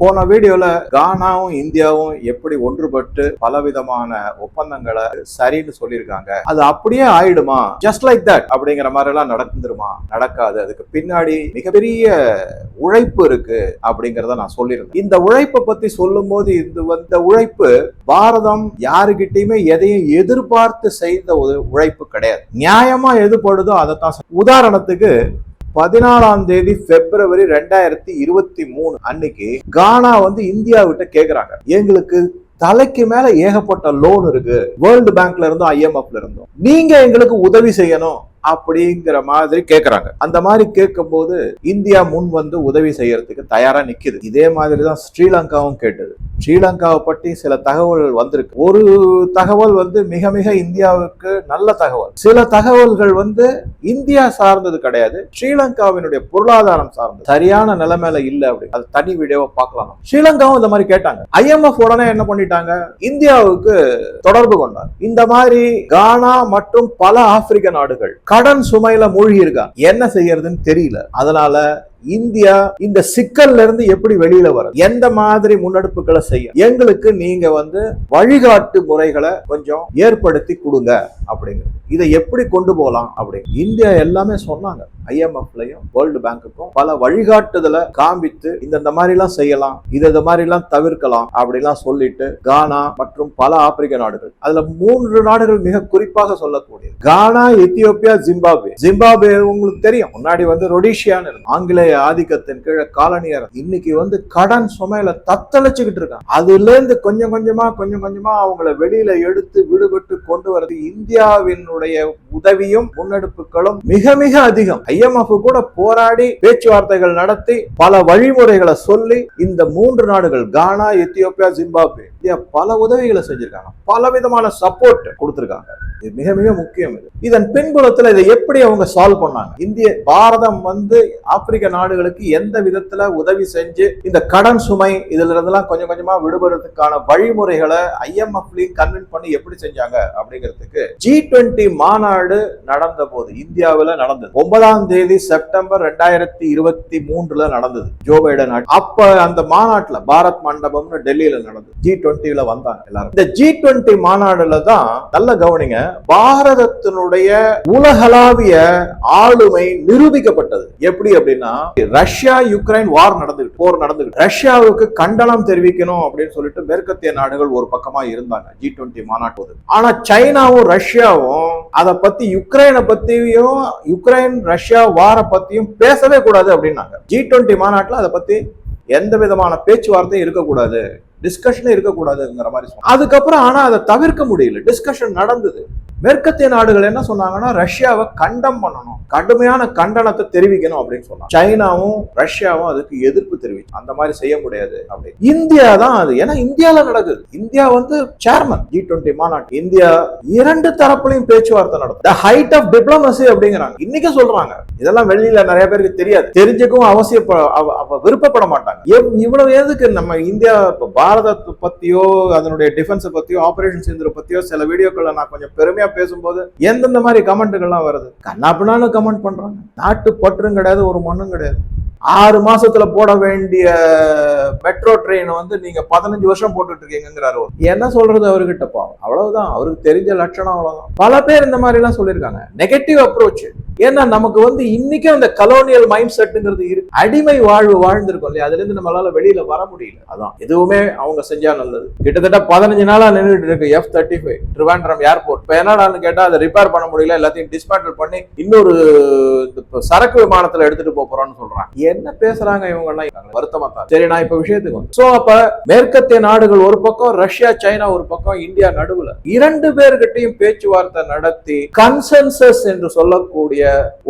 போன வீடியோல கானாவும் இந்தியாவும் எப்படி ஒன்றுபட்டு பலவிதமான ஒப்பந்தங்களை சரின்னு சொல்லியிருக்காங்க. அது அப்படியே ஆயிடுமா? ஜஸ்ட் லைக் தட் அப்படிங்கிற மாதிரி எல்லாம் நடந்துருமா? நடக்காது. அதுக்கு பின்னாடி மிகப்பெரிய உழைப்பு இருக்கு அப்படிங்கிறத நான் சொல்லியிருந்தேன். இந்த உழைப்பை பத்தி சொல்லும் போது இந்த இந்த உழைப்பு பாரதம் யாருகிட்டயுமே எதையும் எதிர்பார்த்து செய்த ஒரு உழைப்பு கிடையாது. நியாயமா எது படுதோ அதைத்தான் உதாரணத்துக்கு பதினாலாம் தேதி பிப்ரவரி ரெண்டாயிரத்தி இருபத்தி மூணு அன்னைக்கு கானா வந்து இந்தியா விட்ட கேக்குறாங்க. எங்களுக்கு தலைக்கு மேல ஏகப்பட்ட லோன் இருக்கு. வேர்ல்டு பேங்க்ல இருந்தும் ஐஎம்எஃப்ல இருந்தும். நீங்க எங்களுக்கு உதவி செய்யணும். அப்படிங்கிற மாதிரி கேட்கறாங்க அந்த மாதிரி கேட்கும்போது இந்தியா முன் வந்து உதவி செய்யறதுக்கு தயாரா நிக்குது. இதே மாதிரி தான் ஸ்ரீலங்காவும் கேட்டது. ஸ்ரீலங்காவை பற்றி சில தகவல்கள் வந்திருக்கு. ஒரு தகவல் வந்து மிக மிக இந்தியாவுக்கு நல்ல தகவல். சில தகவல்கள் வந்து இந்தியா சார்ந்தது கிடையாது. ஸ்ரீலங்காவினுடைய பொருளாதாரம் சார்ந்தது. சரியான நிலைமையில இல்ல அப்படி. அது தனி வீடியோவை பார்க்கலாம். ஸ்ரீலங்காவும் இந்த மாதிரி கேட்டாங்க. ஐஎம்எஃப் உடனே என்ன பண்ணிட்டாங்க? இந்தியாவுக்கு தொடர்பு கொண்டார் இந்த மாதிரி கானா மற்றும் பல ஆப்பிரிக்க நாடுகள் கடன் சுமையில மூழ்கி இருக்கான் என்ன செய்யறதுன்னு தெரியல. அதனால இந்தியா இந்த சிக்கல்ல இருந்து எப்படி வெளியில வரும் எந்த மாதிரி முன்னெடுப்புகளை செய்யும்? எங்களுக்கு நீங்க வந்து வழிகாட்டு முறைகளை கொஞ்சம் ஏற்படுத்தி கொடுங்க அப்படிங்கிறது. இதை எப்படி கொண்டு போகலாம் அப்படின்னு இந்தியா எல்லாமே சொன்னாங்க. ஐஎம்எஃப்லையும் வேர்ல்டு பேங்க்குக்கும் பல வழிகாட்டுதலை காண்பித்து இந்த இந்த மாதிரி எல்லாம் செய்யலாம் இது இந்த மாதிரி எல்லாம் தவிர்க்கலாம் அப்படிலாம் சொல்லிட்டு கானா மற்றும் பல ஆப்பிரிக்க நாடுகள். அதுல மூன்று நாடுகள் மிக குறிப்பாக சொல்லக்கூடியது. கானா எத்தியோப்பியா ஜிம்பாப்வே. ஜிம்பாப்வே உங்களுக்கு தெரியும். முன்னாடி வந்து ரொடிஷியான்னு ஆங்கிலேய ஆங்கிலேய ஆதிக்கத்தின் கீழே காலனியர் இன்னைக்கு வந்து கடன் சுமையில தத்தளிச்சுக்கிட்டு இருக்காங்க. அதுல இருந்து கொஞ்சம் கொஞ்சமா கொஞ்சம் கொஞ்சமா அவங்கள வெளியில எடுத்து விடுபட்டு கொண்டு வரது இந்தியாவினுடைய உதவியும் முன்னெடுப்புகளும் மிக மிக அதிகம். ஐஎம்எஃப் கூட போராடி பேச்சுவார்த்தைகள் நடத்தி பல வழிமுறைகளை சொல்லி இந்த மூன்று நாடுகள் கானா எத்தியோப்பியா ஜிம்பாப்வே பல உதவிகளை செஞ்சிருக்காங்க. பல விதமான சப்போர்ட் கொடுத்துருக்காங்க. இது மிக மிக முக்கியம் இது. இதன் பின்புலத்தில் இதை எப்படி அவங்க சால்வ் பண்ணாங்க? இந்திய பாரதம் வந்து ஆப்பிரிக்க நாடுகளுக்கு எந்த விதத்துல உதவி செஞ்சு இந்த கடன் சுமை இதுல இருந்தெல்லாம் கொஞ்சம் கொஞ்சமா விடுபடுறதுக்கான வழிமுறைகளை ஐஎம்எஃப்லையும் கன்வின் பண்ணி எப்படி செஞ்சாங்க அப்படிங்கிறதுக்கு ஜி டுவெண்ட்டி மாநாடு நடந்த போது இந்தியாவில் நடந்தது. ஒன்பதாம் தேதி செப்டம்பர் ரெண்டாயிரத்தி இருபத்தி மூன்றுல நடந்தது. ஜோ பைடன் அப்ப அந்த மாநாட்டில் பாரத் மண்டபம்னு டெல்லியில நடந்தது. ஜி டுவெண்ட்டில வந்தாங்க எல்லாரும். இந்த ஜி டுவெண்ட்டி மாநாடுல தான் நல்ல கவனிங்க பாரதத்தினுடைய உலகளாவிய ஆளுமை நிரூபிக்கப்பட்டது. எப்படி அப்படின்னா ரஷ்யா யுக்ரைன் வார் நடந்துகிட்டு போர் நடந்துகிட்டு. ரஷ்யாவுக்கு கண்டனம் தெரிவிக்கணும் அப்படின்னு சொல்லிட்டு மேற்கத்திய நாடுகள் ஒரு பக்கமா இருந்தாங்க ஜி டுவெண்ட்டி மாநாட்டு ஆனா சைனாவும் ரஷ்யாவும் அதை பத்தி யுக்ரைனை பத்தியும் யுக்ரைன் ரஷ்யா வார பத்தியும் பேசவே கூடாது அப்படின்னாங்க. ஜி டுவெண்ட்டி மாநாட்டில் அதை பத்தி எந்த விதமான பேச்சுவார்த்தையும் இருக்கக்கூடாது. டிஸ்கஷனே இருக்கக்கூடாதுங்கிற மாதிரி அதுக்கப்புறம் ஆனா அதை தவிர்க்க முடியல. டிஸ்கஷன் நடந்தது. மேற்கத்திய நாடுகள் என்ன சொன்னாங்கன்னா ரஷ்யாவை கண்டம் பண்ணணும். கடுமையான கண்டனத்தை தெரிவிக்கணும் அப்படின்னு சொன்னாங்க. சைனாவும் ரஷ்யாவும் அதுக்கு எதிர்ப்பு தெரிவிச்சு அந்த மாதிரி செய்ய முடியாது அப்படி இந்தியா தான் அது. ஏன்னா இந்தியாவில் நடக்குது. இந்தியா வந்து சேர்மன் ஜி டுவெண்ட்டி மாநாட்டு இந்தியா இரண்டு தரப்புலையும் பேச்சுவார்த்தை நடத்தும் த ஹைட் ஆஃப் டிப்ளமசி அப்படிங்கிறாங்க. இன்னைக்கு சொல்றாங்க. இதெல்லாம் வெளியில நிறைய பேருக்கு தெரியாது. தெரிஞ்சுக்கவும் அவசிய விருப்பப்பட மாட்டாங்க. இவ்வளவு எதுக்கு நம்ம இந்தியா இப்ப பாரதத்தை பத்தியோ அதனுடைய டிஃபென்ஸை பத்தியோ ஆபரேஷன் சிந்தரை பத்தியோ சில வீடியோக்களை நான் கொஞ்சம் பெருமையா பேசும்போது எந்தெந்த மாதிரி கமெண்ட்டுகள்லாம் வருது? கண்ணாப்பினான்னு கமெண்ட் பண்றாங்க. நாட்டு பற்றும் கிடையாது ஒரு மண்ணும் கிடையாது. ஆறு மாசத்துல போட வேண்டிய மெட்ரோ ட்ரெயின் வந்து நீங்க பதினஞ்சு வருஷம் போட்டுட்டு இருக்கீங்கிறாரு என்ன சொல்றது அவர்கிட்ட பாவம். அவ்வளவுதான். அவருக்கு தெரிஞ்ச லட்சணம் அவ்வளவுதான். பல பேர் இந்த மாதிரி எல்லாம் சொல்லியிருக்காங்க. நெகட்டிவ் அப்ரோச் ஏன்னா நமக்கு வந்து இன்னைக்கும் அந்த கலோனியல் மைண்ட் செட்டுங்கிறது இருக்கு. அடிமை வாழ்வு வாழ்ந்திருக்கோம் இல்லையா? அதுல இருந்து நம்மளால வெளியில வர முடியல. அதான். எதுவுமே அவங்க செஞ்சா நல்லது. கிட்டத்தட்ட பதினஞ்சு நாளா நின்றுட்டு இருக்கு F thirty five Trivandrum airport இப்ப என்னடான்னு கேட்டா அதை ரிப்பேர் பண்ண முடியல. எல்லாத்தையும் டிஸ்மேண்டில் பண்ணி இன்னொரு இந்த சரக்கு விமானத்துல எடுத்துட்டு போறோம்னு சொல்றாங்க. என்ன பேசுறாங்க இவங்க எல்லாம் வருத்தமா தான் சரி நான் இப்ப விஷயத்துக்கு சோ அப்ப மேற்கத்திய நாடுகள் ஒரு பக்கம் ரஷ்யா சைனா ஒரு பக்கம் இந்தியா நடுவுல. இரண்டு பேர்கிட்டையும் பேச்சுவார்த்தை நடத்தி கன்சென்சஸ் என்று சொல்லக்கூடிய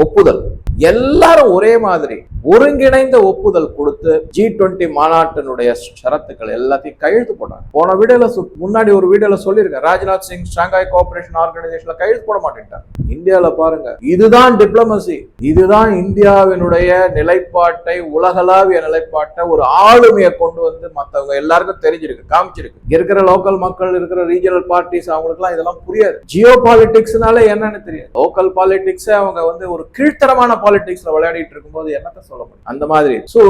ஒப்புதல். எல்லாரும் ஒரே மாதிரி ஒருங்கிணைந்த ஒப்புதல் கொடுத்து ஜி டுவெண்ட்டி மாநாட்டினுடைய ஷரத்துக்கள் எல்லாத்தையும் கையெழுத்து போட்டாங்க. போன வீடியோல சு- முன்னாடி ஒரு வீடியோல சொல்லியிருக்கேன். ராஜ்நாத் சிங் ஷாங்காய் கோஆபரேஷன் ஆர்கனைசேஷன்ல கையெழுத்து போட மாட்டேன்ட்டாங்க. இந்தியால பாருங்க இதுதான் டிப்ளமசி இதுதான் இந்தியாவினுடைய நிலைப்பாட்டை உலகளாவிய நிலைப்பாட்டை ஒரு ஆளுமையை கொண்டு வந்து மத்தவங்க எல்லாருக்கும் தெரிஞ்சிருக்கு காமிச்சிருக்கு. இருக்கிற லோக்கல் மக்கள் இருக்கிற ரீஜனல் பார்ட்டிஸ் அவங்களுக்குலாம் இதெல்லாம் புரியாது. ஜியோ பாலிடிக்ஸ்னால என்னன்னு தெரியாது. லோக்கல் பாலிடிக்ஸ் அவங்க வந்து ஒரு கீழ்த்தரமான பாலிடிக்ஸ்ல விளையாடிட்டு இருக்கும்போது என்னத்த சொல்ல முடியும்? அந்த மாதிரி. சோ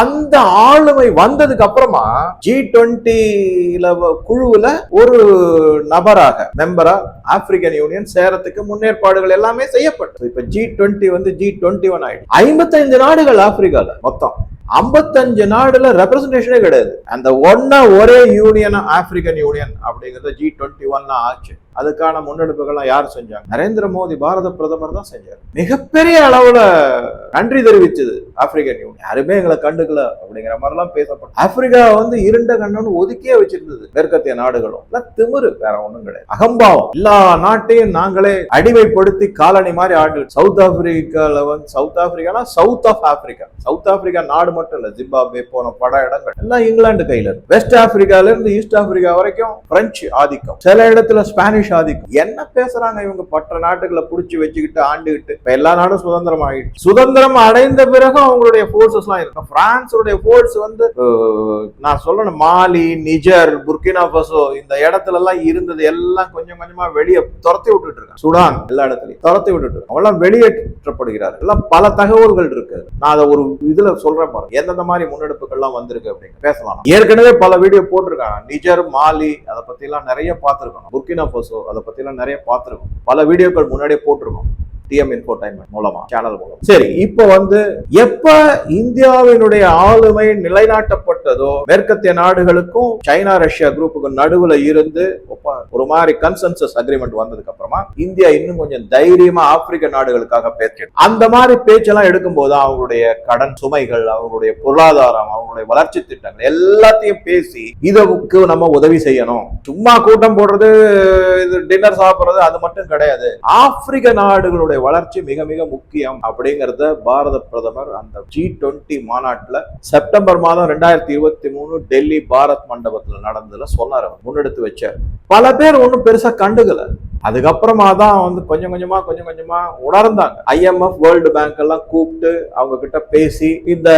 அந்த ஆளுமை வந்ததுக்கு அப்புறமா ஜி டுவெண்ட்டில குழுவுல ஒரு நபராக மெம்பரா ஆப்பிரிக்கன் யூனியன் சேரத்துக்கு முன்னேற்பாடுகள் எல்லாமே செய்யப்பட்டது. இப்ப ஜி டுவெண்ட்டி வந்து ஜி டுவெண்ட்டி ஒன் ஆயிடுச்சு. ஐம்பத்தைந்து நாடுகள் ஆப்பிரிக்கால மொத்தம். ஐம்பத்தஞ்சு நாடுல ரெப்ரஸன்டேஷனே கிடையாது. அந்த ஒன்னா ஒரே யூனியன் ஆப்பிரிக்கன் யூனியன் அப்படிங்கறது ஜி டுவெண்ட்டி ஒன்ல ஆச்சு. அதுக்கான முன்னெடுப்புகள்லாம் யார் செஞ்சாங்க? நரேந்திர மோடி பாரத பிரதமர் தான் செஞ்சார். மிகப்பெரிய அளவுல நன்றி தெரிவிச்சது ஆப்பிரிக்கன் யூனியன் யாருமே எங்களை கண்டுக்கல அப்படிங்கிற மாதிரிலாம் பேசப்படும் ஆப்பிரிக்கா வந்து இருண்ட கண்ணன்னு ஒதுக்கியே வச்சிருந்தது மேற்கத்திய நாடுகளும். திமிரு வேற ஒண்ணும் கிடையாது. அகம்பாவம். எல்லா நாட்டையும் நாங்களே அடிமைப்படுத்தி காலனி மாதிரி ஆண்டு சவுத் ஆப்பிரிக்கால வந்து south ஆப்பிரிக்கானா south of Africa. South Africa நாடு மட்டும் இல்ல ஜிம்பாப்வே போன பல இடங்கள். எல்லாம் இங்கிலாந்து கையில இருக்கு. வெஸ்ட் ஆப்பிரிக்கால இருந்து ஈஸ்ட் ஆப்பிரிக்கா வரைக்கும் பிரெஞ்சு ஆதிக்கம். சில இடத்துல ஸ்பானிஷ் ஆதிக்கம். என்ன பேசுறாங்க இவங்க? பற்ற நாட்டுகளை புடிச்சு வச்சுக்கிட்டு ஆண்டுகிட்டு. இப்ப எல்லா நாடும் சுதந்திரம் ஆகிட்டு சுதந்திரம் அடைந்த பிறகு அவங்களுடைய போர்சஸ் எல்லாம் இருக்கு. பிரான்ஸுடைய போர்ஸ் வந்து நான் சொல்லணும் மாலி நிஜர் புர்கினா பசோ இந்த இடத்துல எல்லாம் இருந்தது எல்லாம் கொஞ்சம் கொஞ்சமா வெளியே துரத்தி விட்டுட்டு இருக்காங்க. சுடான் எல்லா இடத்துலயும் துரத்தி விட்டுட்டு இருக்காங்க. அவங்க எல்லாம் வெளியேற்றப்படுகிறார் எல்லாம் பல தகவல்கள் இருக்கு. நான் அதை ஒரு இதுல சொல்றேன் பாருங்க. எந்தெந்த மாதிரி முன்னெடுப்புகள்லாம் வந்திருக்கு அப்படின்னு பேசலாம். ஏற்கனவே பல வீடியோ போட்டிருக்காங்க. நிஜர் மாலி அதை பத்தி எல்லாம் நிறைய பார்த்திருக்கோம். புர்கினா போசோ அதை பத்தி எல்லாம் நிறைய பார்த்திருக்கோம். பல வீடியோக்கள் முன்னாடியே போட்டிருக்கோம். டிஎம் இன்ஃபோர்டைன்மெண்ட் மூலமா சேனல் மூலம். சரி இப்போ வந்து எப்ப இந்தியாவினுடைய ஆளுமை நிலைநாட்டப்பட்டதோ மேற்கத்திய நாடுகளுக்கும் சைனா ரஷ்யா குரூப்புக்கும் நடுவுல இருந்து ஒரு மாதிரி கன்சென்சஸ் அக்ரிமெண்ட் வந்ததுக்கு அப்புறமா இந்தியா இன்னும் கொஞ்சம் தைரியமா ஆப்பிரிக்க நாடுகளுக்காக பேச்சு. அந்த மாதிரி பேச்செல்லாம் எடுக்கும்போது அவங்களுடைய கடன் சுமைகள் அவங்களுடைய பொருளாதாரம் அவங்களுடைய வளர்ச்சி திட்டங்கள் எல்லாத்தையும் பேசி இதுக்கு நம்ம உதவி செய்யணும். சும்மா கூட்டம் போடுறது இது டின்னர் சாப்பிடுறது அது மட்டும் கிடையாது. ஆப்பிரிக்க நாடுகளுடைய வளர்ச்சி மிக மிக முக்கியம் அப்படிங்கிறத பாரத பிரதமர் அந்த ஜி டுவெண்ட்டி மாநாட்டில் செப்டம்பர் மாதம் ரெண்டாயிரத்தி இருபத்தி மூணு டெல்லி பாரத் மண்டபத்தில் நடந்ததுல சொன்னார் முன்னெடுத்து வச்சார். பல பேர் ஒன்றும் பெருசாக கண்டுகலை அதுக்கப்புறமா தான் வந்து கொஞ்சம் கொஞ்சமா கொஞ்சம் கொஞ்சமா உணர்ந்தாங்க. ஐஎம்எஃப் வேர்ல்டு பேங்க் எல்லாம் கூப்பிட்டு அவங்க கிட்ட பேசி இந்த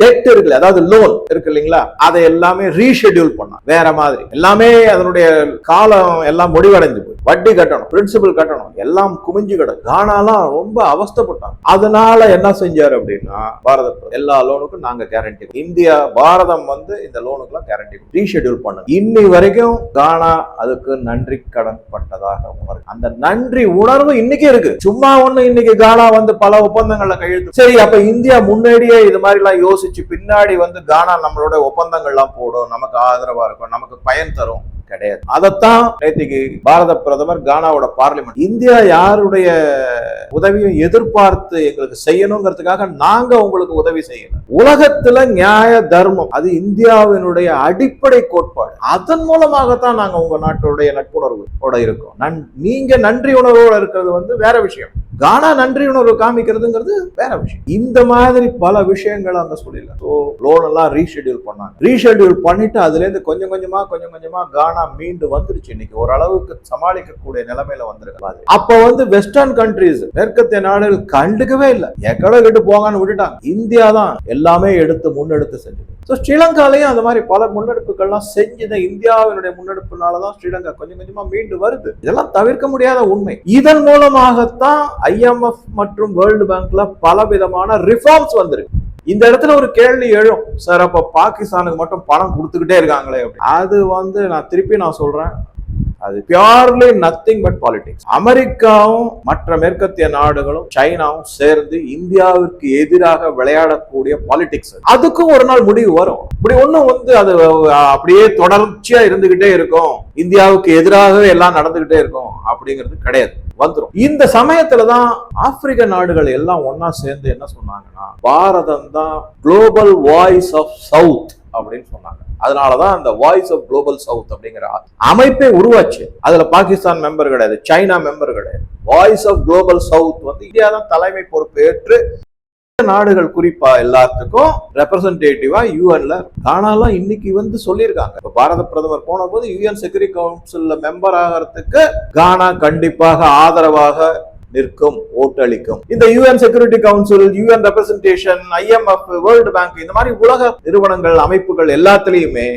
டெட் இருக்குல்ல அதாவது லோன் இருக்கு இல்லைங்களா? அதை எல்லாமே ரீஷெட்யூல் பண்ணாங்க. வேற மாதிரி. எல்லாமே அதனுடைய காலம் எல்லாம் முடிவடைஞ்சு போய் வட்டி கட்டணும் பிரின்சிபல் கட்டணும் எல்லாம் குமிஞ்சு கிடக்கு. கானாலாம் ரொம்ப அவஸ்தைப்பட்டாங்க. அதனால என்ன செஞ்சார் அப்படின்னா பாரத எல்லா லோனுக்கும் நாங்க கேரண்டி இந்தியா பாரதம் வந்து இந்த லோனுக்குலாம் கேரண்டி ரீஷெட்யூல் பண்ணுங்க இன்னி வரைக்கும் கானா அதுக்கு நன்றி கடன் பட்டதாக உணர்வு அந்த நன்றி உணர்வு இன்னைக்கு இருக்கு. சும்மா ஒண்ணு இன்னைக்கு கானா வந்து பல ஒப்பந்தங்கள்ல கையெழுத்து. சரி அப்ப இந்தியா முன்னாடியே இது மாதிரி எல்லாம் யோசிச்சு பின்னாடி வந்து கானா நம்மளோட ஒப்பந்தங்கள்லாம் போடும். நமக்கு ஆதரவா இருக்கும். நமக்கு பயன் தரும். கிடையாது. அதைத்தான் நேற்றுக்கு பாரத பிரதமர் கானாவோட பார்லிமெண்ட். இந்தியா யாருடைய உதவியும் எதிர்பார்த்து எங்களுக்கு செய்யணுங்கிறதுக்காக நாங்க உங்களுக்கு உதவி செய்யணும். உலகத்துல நியாய தர்மம் அது இந்தியாவினுடைய அடிப்படை கோட்பாடு. அதன் மூலமாகத்தான் நாங்க உங்க நாட்டுடைய நட்புணர்வோட இருக்கோம். நன்- நீங்க நன்றி உணர்வோட இருக்கிறது வந்து வேற விஷயம். கானா நன்றி உணர்வு காமிக்கிறதுங்கிறது வேற விஷயம். இந்த மாதிரி பல விஷயங்கள் அங்க சொல்லிடலாம் ஸோ லோன் எல்லாம் ரீஷெட்யூல் பண்ணாங்க. ரீஷெட்யூல் பண்ணிட்டு அதுலேருந்து கொஞ்சம் கொஞ்சமா கொஞ்சம் கொஞ்சமா கானா மீண்டு வந்துருச்சு இன்னைக்கு. ஓரளவுக்கு சமாளிக்கக்கூடிய நிலைமையில வந்திருக்கு. அப்ப வந்து வெஸ்டர்ன் கண்ட்ரீஸ் மேற்கத்திய நாடுகள் கண்டுக்கவே இல்லை. எக்கடோ கிட்டு போங்கன்னு விட்டுட்டாங்க. இந்தியா தான் எல்லாமே எடுத்து முன்னெடுத்து செஞ்சது. ஸோ ஸ்ரீலங்காலையும் அந்த மாதிரி பல முன்னெடுப்புகள்லாம் தான் இந்தியாவினுடைய முன்னெடுப்புனால தான் ஸ்ரீலங்கா கொஞ்சம் கொஞ்சமாக மீண்டு வருது. இதெல்லாம் தவிர்க்க முடியாத உண்மை. இதன் மூலமாகத்தான் ஐஎம்எஃப் மற்றும் வேர்ல்டு பேங்க்ல பல விதமான ரிஃபார்ம்ஸ் வந்திருக்கு. இந்த இடத்துல ஒரு கேள்வி எழும். சார் அப்போ பாகிஸ்தானுக்கு மட்டும் பணம் கொடுத்துக்கிட்டே இருக்காங்களே அது வந்து நான் திருப்பி நான் சொல்றேன். அது பியூர்லி நத்திங் பட் பாலிடிக்ஸ் அமெரிக்காவும் மற்ற மேற்கத்திய நாடுகளும் சைனாவும் சேர்ந்து இந்தியாவிற்கு எதிராக விளையாடக்கூடிய பாலிடிக்ஸ் அதுக்கும் ஒரு நாள் முடிவு வரும். இப்படி ஒன்றும் வந்து அது அப்படியே தொடர்ச்சியா இருந்துகிட்டே இருக்கும். இந்தியாவுக்கு எதிராகவே எல்லாம் நடந்துகிட்டே இருக்கும் அப்படிங்கிறது கிடையாது. வந்துடும் இந்த சமயத்துல தான் ஆப்பிரிக்க நாடுகள் எல்லாம் ஒன்னா சேர்ந்து என்ன சொன்னாங்கன்னா பாரதம் தான் குளோபல் வாய்ஸ் ஆஃப் சவுத் அப்படின்னு சொன்னாங்க. அதனாலதான் அந்த வாய்ஸ் ஆஃப் குளோபல் சவுத் அப்படிங்கிற அமைப்பே உருவாச்சு. அதுல பாகிஸ்தான் மெம்பர் கிடையாது சைனா மெம்பர் கிடையாது. வாய்ஸ் ஆஃப் குளோபல் சவுத் வந்து இந்தியா தான் தலைமை பொறுப்பேற்று நாடுகள் குறிப்பா எல்லாத்துக்கும் ரெப்ரசன்டேட்டிவா யூஎன்ல ஆனாலும் இன்னைக்கு வந்து சொல்லியிருக்காங்க. இப்ப பாரத பிரதமர் போன போது யூஎன் செக்யூரிட்டி கவுன்சில் மெம்பர் ஆகிறதுக்கு கானா கண்டிப்பாக ஆதரவாக நிற்கும் ஓட்டளிக்கும். இந்த UN security council UN representation IMF world bank இந்த மாதிரி உலக நிறுவனங்கள் அமைப்புகள் எல்லாத்திலையுமே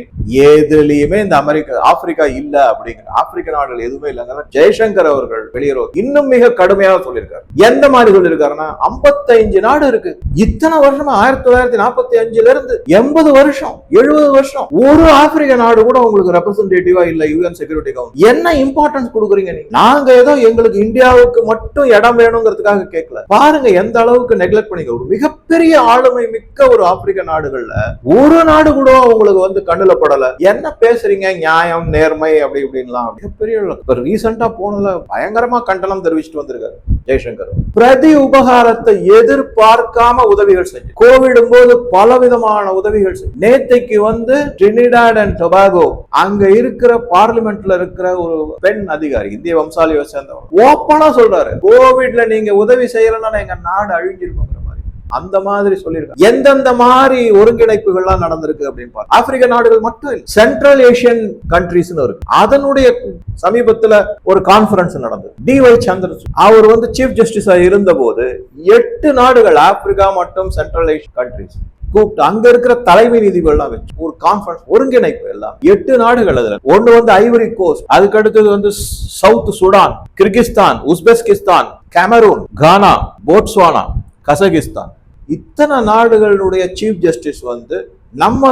எதுலயுமே இந்த அமெரிக்கா ஆப்பிரிக்கா இல்ல அப்படிங்கிற ஆப்பிரிக்க நாடுகள் எதுவுமே இல்லைங்கிற ஜெய்சங்கர் அவர்கள் வெளியுறவு இன்னும் மிக கடுமையாக சொல்லியிருக்காரு. எந்த மாதிரி சொல்லியிருக்காருன்னா 55 நாடு இருக்கு. இத்தனை வருஷமா ஆயிரத்தி தொள்ளாயிரத்தி நாற்பத்தி அஞ்சுல இருந்து எண்பது வருஷம் எழுபது வருஷம் ஒரு ஆப்பிரிக்க நாடு கூட உங்களுக்கு ரெப்ரசன்டேட்டிவா இல்ல யூஎன் செக்யூரிட்டி கவுன்சில் என்ன இம்பார்ட்டன்ஸ் கொடுக்குறீங்க நீங்க? நாங்க ஏதோ எங்களுக்கு இந்தியாவுக்கு மட்டும் இடம் வேணுங்கிறதுக்காக கேட்கல பாருங்க எந்த அளவுக்கு நெக்லெக்ட் பண்ணிக்க ஒரு மிக மிகப்பெரிய ஆளுமை மிக்க ஒரு ஆப்பிரிக்க நாடுகள்ல ஒரு நாடு கூட அவங்களுக்கு வந்து கண்ணுல படல. என்ன பேசுறீங்க? நியாயம் நேர்மை அப்படி இப்படின்லாம். மிகப்பெரிய இப்ப ரீசெண்டா போனதுல பயங்கரமா கண்டனம் தெரிவிச்சுட்டு வந்திருக்காரு ஜெய்சங்கர். பிரதி உபகாரத்தை எதிர்பார்க்காம உதவிகள் செஞ்சு. கோவிடும் போது பல விதமான உதவிகள் செஞ்சு. நேத்தைக்கு வந்து ட்ரினிடாட் அண்ட் டொபாகோ அங்க இருக்கிற பார்லிமெண்ட்ல இருக்கிற ஒரு பெண் அதிகாரி இந்திய வம்சாலியை சேர்ந்தவர் ஓப்பனா சொல்றாரு. கோவிட்ல நீங்க உதவி செய்யலன்னா எங்க நாடு அழிஞ்சிருக்கோம் அந்த மாதிரி சொல்லியிருக்காங்க. எந்தெந்த மாதிரி ஒருங்கிணைப்புகள்லாம் நடந்திருக்கு அப்படின்னு பாருங்க ஆப்பிரிக்க நாடுகள் மட்டும் சென்ட்ரல் ஏஷியன் கண்ட்ரிஸ்னு இருக்கு. அதனுடைய சமீபத்துல ஒரு கான்ஃபரன்ஸ் நடந்தது. D Y Chandrachud. அவர் வந்து சீஃப் ஜஸ்டிஸா இருந்தபோது எட்டு நாடுகள் ஆப்பிரிக்கா மற்றும் சென்ட்ரல் ஏஷியன் கண்ட்ரிஸ் கூப்பிட்டு அங்க இருக்கிற தலைமை நீதிபதிலாம் வச்சு ஒரு கான்ஃபரன்ஸ் ஒருங்கிணைப்பு எல்லாம் எட்டு நாடுகள் அதுல. ஒண்ணு வந்து ஐவரி கோஸ்ட் அதுக்கு அடுத்தது வந்து South Sudan Kyrgyzstan Uzbekistan Cameroon Ghana Botswana Kazakhstan இத்தனை நாடுகளுடைய சீஃப் ஜஸ்டிஸ் வந்து நம்ம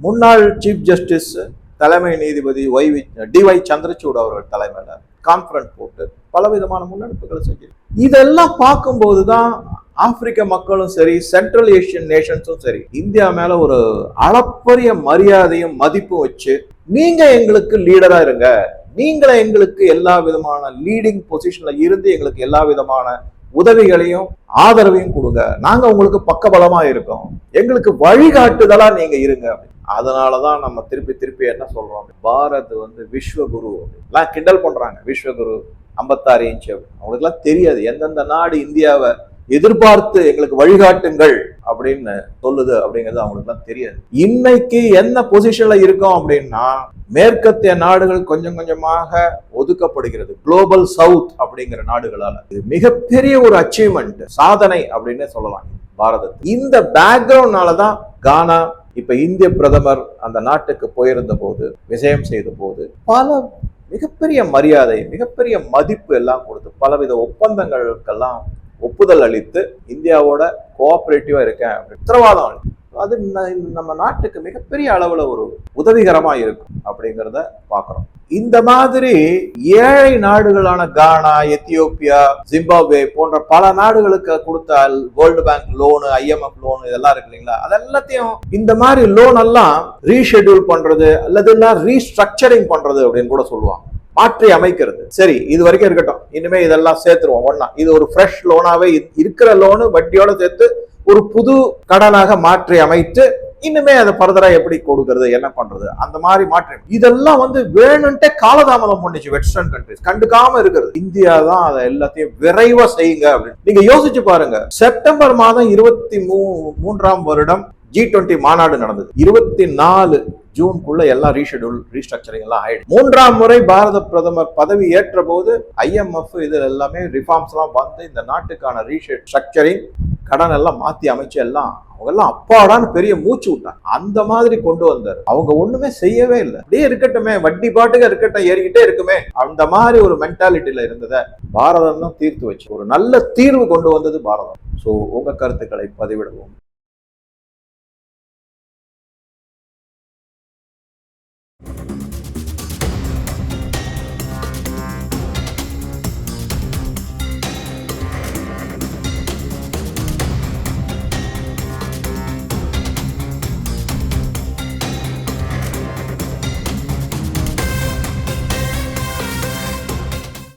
முன்னாள் சீஃப் ஜஸ்டிஸ் தலைமை நீதிபதி ஒய் டி ஒய் சந்திரசூட் அவர்கள் தலைமையில் கான்ஃபரன்ஸ் போட்டு பலவிதமான முன்னெடுப்புகளை செஞ்சு இதெல்லாம் பார்க்கும்போது தான் ஆப்பிரிக்க மக்களும் சரி சென்ட்ரல் ஏஷியன் நேஷன்ஸும் சரி இந்தியா மேல ஒரு அளப்பரிய மரியாதையும் மதிப்பும் வச்சு நீங்க எங்களுக்கு லீடரா இருங்க. நீங்களே எங்களுக்கு எல்லா விதமான லீடிங் பொசிஷன்ல இருந்து எங்களுக்கு எல்லா விதமான உதவிகளையும் ஆதரவையும் கொடுங்க. நாங்க உங்களுக்கு பக்கபலமா இருக்கோம். எங்களுக்கு வழிகாட்டுதலா நீங்க இருங்க. அதனாலதான் நம்ம திருப்பி திருப்பி என்ன சொல்றோம்? பாரத் வந்து விஸ்வகுரு. எல்லாம் கிண்டல் பண்றாங்க. விஸ்வகுரு ஐம்பத்தாறு இன்ச் அவங்களுக்கு எல்லாம் தெரியாது. எந்தெந்த நாடு இந்தியாவை எதிர்பார்த்து எங்களுக்கு வழிகாட்டுங்கள். அப்படின்னு சொல்லுது அப்படிங்கிறது அவங்களுக்குலாம் தெரியாது. இன்னைக்கு என்ன பொசிஷன்ல இருக்கோம் அப்படின்னா மேற்கத்திய நாடுகள் கொஞ்சம் கொஞ்சமாக ஒதுக்கப்படுகிறது. குளோபல் சவுத் அப்படிங்கிற நாடுகளால. இது மிகப்பெரிய ஒரு அச்சீவ்மெண்ட் சாதனை அப்படின்னு சொல்லலாம் பாரதத்தில் இந்த பேக்ரவுண்ட்னால தான் கானா இப்ப இந்திய பிரதமர் அந்த நாட்டுக்கு போயிருந்த போது விஜயம் செய்த போது பல மிகப்பெரிய மரியாதை மிகப்பெரிய மதிப்பு எல்லாம் கொடுத்து பலவித ஒப்பந்தங்களுக்கெல்லாம் ஒப்புதல் அளித்து இந்தியாவோட கோஆபரேட்டிவா இருக்கேன் உத்தரவாதம் அது நம்ம நாட்டுக்கு மிகப்பெரிய அளவுல ஒரு உதவிகரமா இருக்கும் அப்படிங்கிறத பாக்குறோம் இந்த மாதிரி ஏழை நாடுகளான கானா எத்தியோப்பியா ஜிம்பாப்வே போன்ற பல நாடுகளுக்கு கொடுத்த world bank loan IMF loan இதெல்லாம் இருக்கு இல்லைங்களா? அதெல்லாத்தையும் இந்த மாதிரி லோன் எல்லாம் ரீஷெட்யூல் பண்றது அல்லது எல்லாம் ரீஸ்ட்ரக்சரிங் பண்றது அப்படின்னு கூட சொல்லுவாங்க. மாற்றி அமைக்கிறது. சரி இது வரைக்கும் இருக்கட்டும். இனிமே இதெல்லாம் சேர்த்துருவோம். ஒன்னா இது ஒரு ஃப்ரெஷ் லோனாவே இருக்கிற லோனு வட்டியோட சேர்த்து ஒரு புது கடனாக மாற்றி அமைத்து இன்னுமே அதை ஃபர்தரா எப்படி கொடுக்கறது என்ன பண்றது அந்த மாதிரி மாற்றம் இதெல்லாம் வந்து வேணும்ட்டே காலதாமதம் பண்ணுச்சு வெஸ்டர்ன் கண்ட்ரிஸ் கண்டுக்காம இருக்கிறது. இந்தியா தான் அதை எல்லாத்தையும் விரைவா செய்யுங்க அப்படின்னு. நீங்க யோசிச்சு பாருங்க. செப்டம்பர் மாதம் இருபத்தி மூ மூன்றாம் வருடம் ஜி டுவெண்ட்டி மாநாடு நடந்தது. இருபத்தி நாலு ஜூன்குள்ள எல்லாம் ரீஷெடியூல் ரீஸ்ட்ரக்சரிங் எல்லாம் ஆயிடும் மூன்றாம் முறை பாரத பிரதமர் பதவி ஏற்ற போது ஐஎம்எஃப் இதில் எல்லாமே ரிஃபார்ம்ஸ் எல்லாம் வந்து இந்த நாட்டுக்கான ரீஷெட் ஸ்ட்ரக்சரிங் கடன் எல்லாம் மாத்தி அமைச்சு எல்லாம் அவங்க எல்லாம் அப்பாடான்னு பெரிய மூச்சு விட்டாங்க. அந்த மாதிரி கொண்டு வந்தார். அவங்க ஒண்ணுமே செய்யவே இல்லை. அப்படியே இருக்கட்டுமே வட்டி பாட்டுக்கு இருக்கட்டும் ஏறிக்கிட்டே இருக்குமே. அந்த மாதிரி ஒரு மென்டாலிட்டியில இருந்ததை பாரதம் தான் தீர்த்து வச்சு ஒரு நல்ல தீர்வு கொண்டு வந்தது பாரதம். ஸோ உங்க கருத்துக்களை பதிவிடுவோம்.